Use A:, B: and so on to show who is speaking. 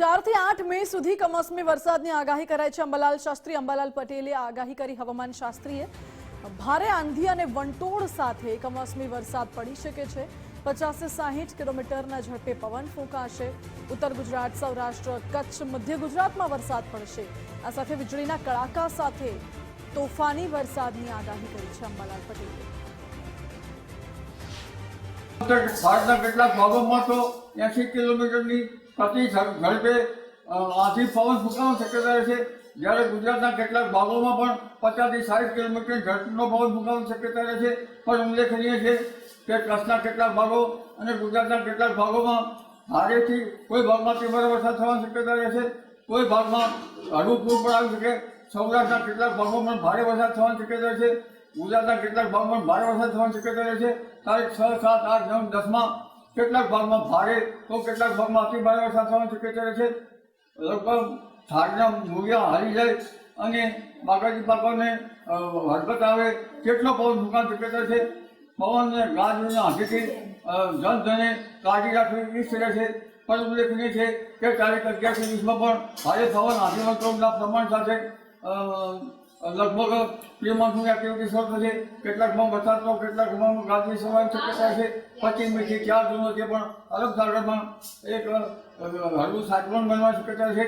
A: ચારથી આઠ મે સુધી કમોસમી વરસાદની આગાહી કરાઈ છે. અંબાલાલ શાસ્ત્રી, અંબાલાલ પટેલે આગાહી કરી. હવામાન શાસ્ત્રીએ ભારે આંધી અને વંટોળ સાથે કમોસમી વરસાદ પડી શકે છે. પચાસથી સાહીઠ કિલોમીટરના ઝડપે પવન ફૂંકાશે. ઉત્તર ગુજરાત, સૌરાષ્ટ્ર, કચ્છ, મધ્ય ગુજરાતમાં વરસાદ પડશે. આ સાથે વીજળીના કડાકા સાથે તોફાની વરસાદની આગાહી કરી છે અંબાલાલ પટેલે.
B: ભારતના કેટલાક ભાગોમાં તો એસી કિલોમીટરની પ્રતિ ઝડ- ઝડપે આથી પવન ફૂંકાવાની શક્યતા રહે છે. જ્યારે ગુજરાતના કેટલાક ભાગોમાં પણ પચાસથી સાઠ કિલોમીટર ઝડપનો પવન ફૂંકાવાની શક્યતા રહે છે. પણ ઉલ્લેખનીય છે કે કચ્છના કેટલાક ભાગો અને ગુજરાતના કેટલાક ભાગોમાં ભારેથી કોઈ ભાગમાં તીવ્ર વરસાદ થવાની શક્યતા રહે છે. કોઈ ભાગમાં હળવું પૂર પણ આવી શકે. સૌરાષ્ટ્રના કેટલાક ભાગોમાં ભારે વરસાદ થવાની શક્યતા છે. ગુજરાતના કેટલાક ભાગમાં ભારે વરસાદ થવાની શક્યતા છે. તારીખ છ, સાત, આઠ, નવ દસમાં કેટલાક ભાગમાં ભારે તો કેટલાક ભાગમાં અતિ ભારે વરસાદ થવાની શક્યતા છે. લગભગ ઝાડના મૂળિયા હારી જાય અને બાકાજી પાકોને હરકત આવે કેટલો પવન ફૂંકાવાની શક્યતા છે. પવન અને હાથેથી જનધને કાઢી રાખવી એ શક્ય છે. પણ ઉલ્લેખનીય છે કે તારીખ અગિયારથી વીસમાં પણ ભારે પવન હાથીવંતોના પ્રમાણ સાથે લગભગ પ્રી મોન્સૂન એક્ટિવિટી શરૂ થશે કેટલાકમાં વરસાદ તો કેટલાકમાં ગાજવી થવાની શક્યતા છે પચીસમીથી ચાર જૂનો છે, પણ અરબ સાગરમાં એક હળવું સાચવણ બનવાની શક્યતા છે.